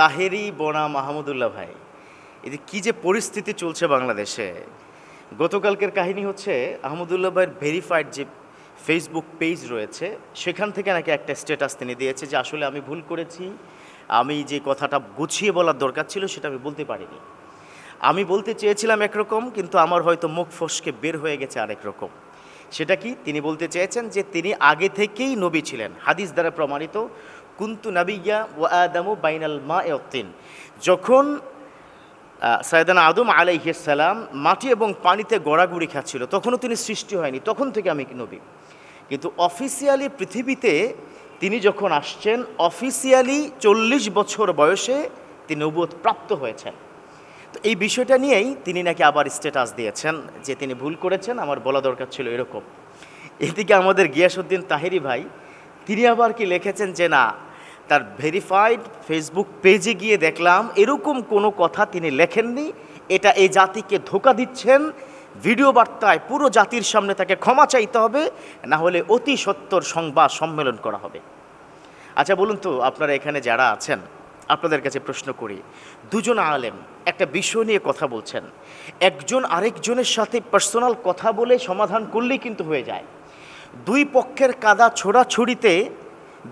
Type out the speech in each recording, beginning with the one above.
তাহেরি বোনা মাহমুদুল্লাহ ভাই, এই কী যে পরিস্থিতি চলছে বাংলাদেশে। গতকালকের কাহিনী হচ্ছে আহমদুল্লাহ ভাইয়ের ভেরিফাইড যে ফেসবুক পেজ রয়েছে, সেখান থেকে নাকি একটা স্ট্যাটাস তিনি দিয়েছে যে আসলে আমি ভুল করেছি, আমি যে কথাটা গুছিয়ে বলার দরকার ছিল সেটা আমি বলতে পারিনি। আমি বলতে চেয়েছিলাম একরকম, কিন্তু আমার হয়তো মুখ ফসকে বের হয়ে গেছে আরেক রকম। সেটা কি? তিনি বলতে চেয়েছেন যে তিনি আগে থেকেই নবী ছিলেন, হাদিস দ্বারা প্রমাণিত। কুন্তু নাবিয়া ও আদামু বাইনাল মা এতিন যখন সায়দানা আদম আলাইহিসাল্লাম মাটি এবং পানিতে গড়াগড়ি খাচ্ছিল, তখনও তিনি সৃষ্টি হয়নি, তখন থেকে আমি নবী। কিন্তু অফিসিয়ালি পৃথিবীতে তিনি যখন আসছেন, অফিসিয়ালি চল্লিশ বছর বয়সে তিনি নবুয়ত প্রাপ্ত হয়েছেন। তো এই বিষয়টা নিয়েই তিনি নাকি আবার স্ট্যাটাস দিয়েছেন যে তিনি ভুল করেছেন, আমার বলা দরকার ছিল এরকম। এদিকে আমাদের গিয়াসুদ্দিন তাহেরি ভাই তিনি আবার কি লিখেছেন যে না, তার ভেরিফাইড ফেসবুক পেজে গিয়ে দেখলাম এরকম কোনো কথা তিনি লেখেননি। এটা এই জাতিকে ধোকা দিচ্ছেন। ভিডিও বার্তায় পুরো জাতির সামনে তাকে ক্ষমা চাইতে হবে, না হলে অতি সত্তর সংবাদ সম্মেলন করা হবে। আচ্ছা বলুন তো, আপনারা এখানে যারা আছেন, আপনাদের কাছে প্রশ্ন করি। দুজন আলেম একটা বিষয় নিয়ে কথা বলছেন। একজন আরেকজনের সাথে পার্সোনাল কথা বলে সমাধান করলেই কিন্তু হয়ে যায়। দুই পক্ষের কাদা ছোড়াছুড়িতে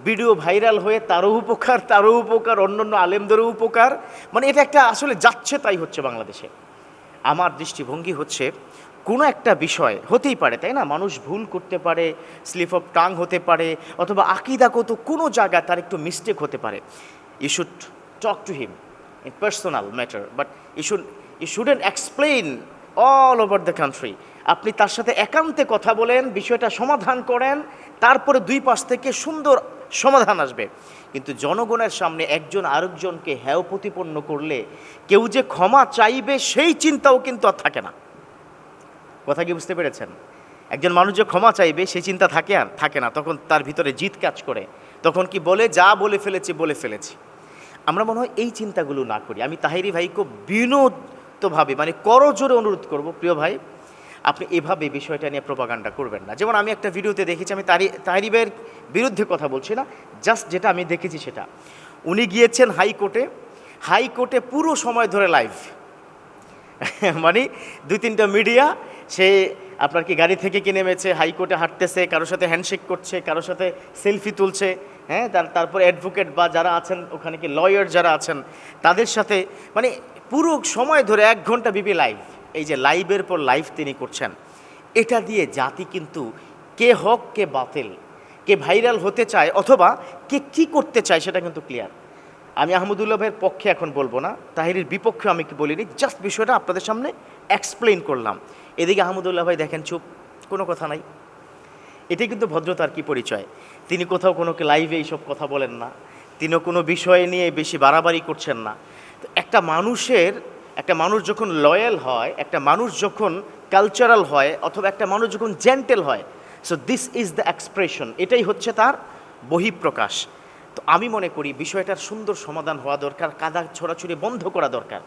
ভিডিও ভাইরাল হয়ে তারও উপকার তারও উপকার, অন্যান্য আলেমদেরও উপকার। মানে এটা একটা আসলে যাচ্ছে তাই হচ্ছে বাংলাদেশে। আমার দৃষ্টিভঙ্গি হচ্ছে কোনো একটা বিষয় হতেই পারে, তাই না? মানুষ ভুল করতে পারে, স্লিপ অফ টাং হতে পারে, অথবা আকিদাগত কোনো জায়গায় তার একটু মিস্টেক হতে পারে। You should talk to him in personal matter but you should you shouldn't explain all over the country আপনি তার সাথে একান্তে কথা বলেন, বিষয়টা সমাধান করেন, তারপরে দুই পাশ থেকে সুন্দর সমাধান আসবে। কিন্তু জনগণের সামনে একজন আরেকজনকে হ্যাও প্রতিপন্ন করলে কেউ যে ক্ষমা চাইবে সেই চিন্তাও কিন্তু আর থাকে না। কথা কি বুঝতে পেরেছেন? একজন মানুষ যে ক্ষমা চাইবে সেই চিন্তা থাকে আর থাকে না। তখন তার ভিতরে জিত কাজ করে। তখন কি বলে, যা বলে ফেলেছি বলে ফেলেছি। আমরা মনে হয় এই চিন্তাগুলো না করি। আমি তাহিরি ভাইকে বিনোদভাবে মানে করজোরে অনুরোধ করব, প্রিয় ভাই আপনি এভাবে বিষয়টা নিয়ে প্রপাগান্ডা করবেন না। যেমন আমি একটা ভিডিওতে দেখেছি, আমি তারি ভাইয়ের বিরুদ্ধে কথা বলছি না জাস্ট যেটা আমি দেখেছি সেটা। উনি গিয়েছেন হাইকোর্টে হাইকোর্টে পুরো সময় ধরে লাইভ মানে দুই তিনটা মিডিয়া সে আপনার কি গাড়ি থেকে কিনে নেমেছে, হাইকোর্টে হাঁটতেছে, কারোর সাথে হ্যান্ডশেক করছে, কারোর সাথে সেলফি তুলছে হ্যাঁ তার, তারপর অ্যাডভোকেট বা যারা আছেন, ওখানে কি লয়ার যারা আছেন, তাদের সাথে মানে পুরো সময় ধরে এক ঘণ্টা বিবি লাইভ এই যে লাইভের পর লাইভ তিনি করছেন, এটা দিয়ে জাতি কিন্তু কে হক, কে বাতিল, কে ভাইরাল হতে চায় অথবা কে কি করতে চায় সেটা কিন্তু ক্লিয়ার। আমি আহমদুল্লাহ ভাইয়ের পক্ষে এখন বলব না, তাহিরের বিপক্ষে আমি কি বলিনি, জাস্ট বিষয়টা আপনাদের সামনে এক্সপ্লেন করলাম। এদিকে আহমদুল্লাহ ভাই দেখেন চুপ, কোনো কথা নাই। এটাই কিন্তু ভদ্রতার কি পরিচয়? তিনি কোথাও কোনো লাইভে এইসব কথা বলেন না, তিনিও কোনো বিষয় নিয়ে বেশি বাড়াবাড়ি করছেন না। একটা মানুষের একটা মানুষ যখন লয়াল হয়, একটা মানুষ যখন কালচারাল হয়, অথবা একটা মানুষ যখন জেন্টেল হয় so this is the expression এটাই হচ্ছে তার বহিঃপ্রকাশ। তো আমি মনে করি বিষয়টার সুন্দর সমাধান হওয়া দরকার, কাদা ছড়াছড়ি বন্ধ করা দরকার।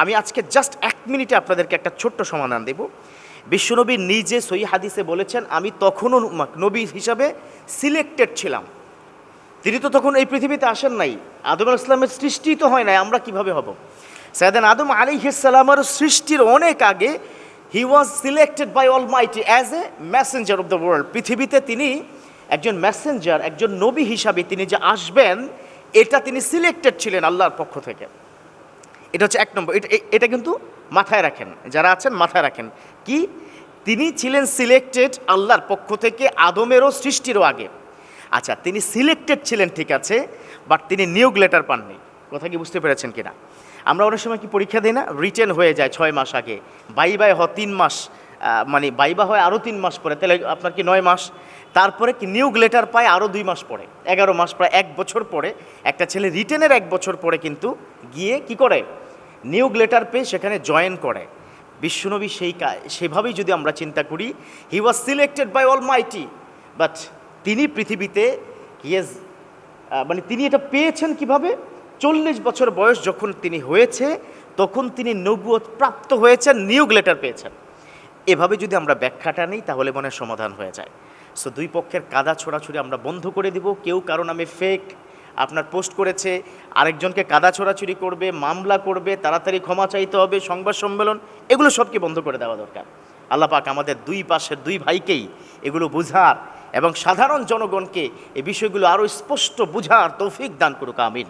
আমি আজকে জাস্ট এক মিনিটে আপনাদেরকে একটা ছোট্ট সমাধান দেব। বিশ্বনবী নিজে সই হাদিসে বলেছেন, আমি তখনও নবী হিসাবে সিলেক্টেড ছিলাম। তিনি তো তখন এই পৃথিবীতে আসেন নাই। আদম ইসলামের সৃষ্টি তো হয় নাই, আমরা কীভাবে হব? সাইদান আদম আলী হিসালামের সৃষ্টির অনেক আগে he was selected by almighty as a messenger of the world পৃথিবীতে তিনি একজন মেসেঞ্জার একজন নবী হিসাবে তিনি যে আসবেন, এটা তিনি সিলেক্টেড ছিলেন আল্লাহর পক্ষ থেকে। এটা হচ্ছে এক নম্বর। এটা এটা কিন্তু মাথায় রাখেন। যারা আছেন, মাথায় রাখেন। কি? তিনি ছিলেন সিলেক্টেড আল্লাহর পক্ষ থেকে আদমেরও সৃষ্টিরও আগে। আচ্ছা তিনি সিলেক্টেড ছিলেন, ঠিক আছে বাট তিনি নিয়োগ লেটার পাননি। কথা কি বুঝতে পেরেছেন কিনা? আমরা অনেক সময় কি পরীক্ষা দিই না? রিটেন হয়ে যায় ছয় মাস আগে। বাই বাই হয় তিন মাস মানে বাইবা হয় আরও তিন মাস পরে। তাহলে আপনার কি নয় মাস? তারপরে কি নিয়োগ লেটার পায় আরও দুই মাস পরে। এগারো মাস প্রায় এক বছর পরে। একটা ছেলে রিটেনের এক বছর পরে কিন্তু গিয়ে কি করে? নিয়োগ লেটার পেয়ে সেখানে জয়েন করে। বিশ্বনবী সেই সেভাবেই যদি আমরা চিন্তা করি he was selected by almighty but তিনি পৃথিবীতে হিয়েজ মানে তিনি এটা পেয়েছেন কীভাবে? চল্লিশ বছর বয়স যখন তিনি হয়েছে, তখন তিনি নবুয়ত প্রাপ্ত হয়েছেন, নিয়োগ লেটার পেয়েছেন। এভাবে যদি আমরা ব্যাখ্যাটা নিই, তাহলে মনে সমাধান হয়ে যায়। সো দুই পক্ষের কাদা ছোড়াছুড়ি আমরা বন্ধ করে দিব। কেউ কারও নামে ফেক আপনার পোস্ট করেছে, আরেকজনকে কাদা ছোড়াছুরি করবে, মামলা করবে, তাড়াতাড়ি ক্ষমা চাইতে হবে, সংবাদ সম্মেলন, এগুলো সবকে বন্ধ করে দেওয়া দরকার। আল্লাহ পাক আমাদের দুই পাশের দুই ভাইকেই এগুলো বুঝার এবং সাধারণ জনগণকে এই বিষয়গুলো আরও স্পষ্ট বুঝার তৌফিক দান করুক, আমিন।